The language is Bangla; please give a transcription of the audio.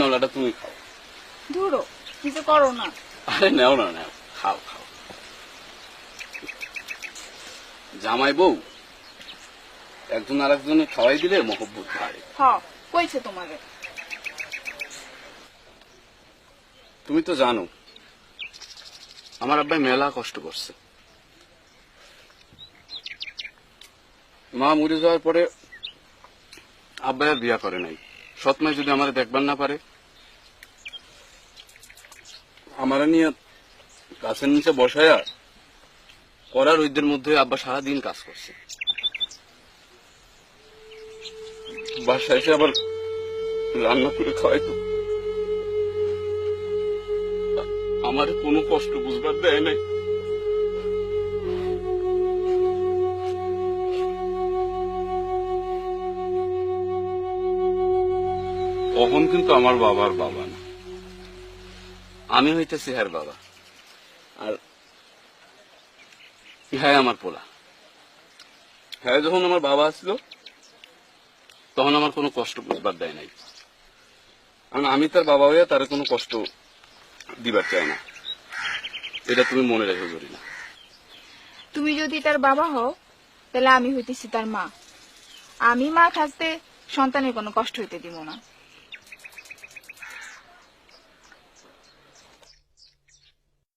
নলাটা তুমি খাও। ধুরো কিছু করো না। আরে নেও না নেও। খাও খাও। জামাই বউ একজন আর একজনে খাওয়াই দিলে মহব্বত বাড়ে। হ কইছে তোমারে। তুমি তো জানো আমার আব্বাই মেলা কষ্ট করছে। মা মরে যাওয়ার পরে আব্বাই আর বিয়া করে নাই। সৎমাই যদি আমার দেখবার না পারে? আমার নিয়ে গাছের নিচে বসায়া করার রোদের মধ্যে আব্বা সারাদিন কাজ করছে। বাসায় এসে আবার রান্না করে খাওয়াই তো। আমার কোনো কষ্ট বুঝবার দেয় নাই। তখন কিন্তু আমার বাবার বাবা না। আমি হইতেছি হ্যার বাবা। আর হ্যাঁ আমার পোলা। হ্যাঁ যখন আমার বাবা আসলো, তখন আমার কোনো কষ্ট বুঝবার দেয় নাই। কারণ আমি তার বাবা হইয়া তার কোনো কষ্ট দিবার চাই না। এটা তুমি মনে রেখে করি না তুমি যদি তার বাবা হও, তাহলে আমি হইতেছি তার মা। আমি মা থাকতে সন্তানের কোনো কষ্ট হইতে দিব না।